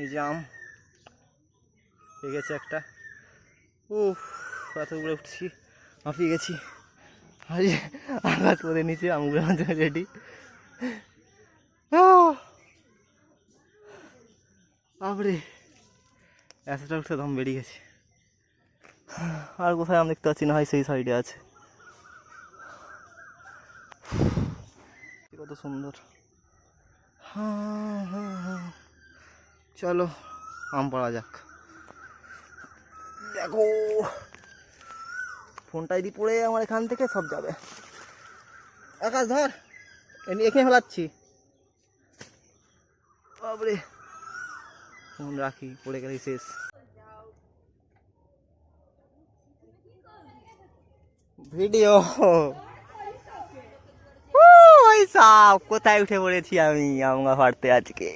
এই যে আম। পেয়ে গেছে একটা। উফ, এত উপরে উঠছি হাঁপিয়ে গেছি। আরে, আঘাত করে নিচে আমগুলো রেডি বাপরে, এতটা উঠতে দম বেরিয়ে গেছে। আর কোথায় আমি দেখতে পাচ্ছি না, হয় সেই সাইডে আছে। কত সুন্দর। হ্যাঁ হ্যাঁ। চলো, আম পড়া যাক। দেখো, ফোনটা যদি পড়ে আমার এখান থেকে সব যাবে। আকাশ, ধর এখানে ফেলাচ্ছি। বাবরে ফোন রাখি, পড়ে গেলে শেষ। ভিডিও। কোথায় উঠে পড়েছি আমি আমরা ফাড়তে আজকে?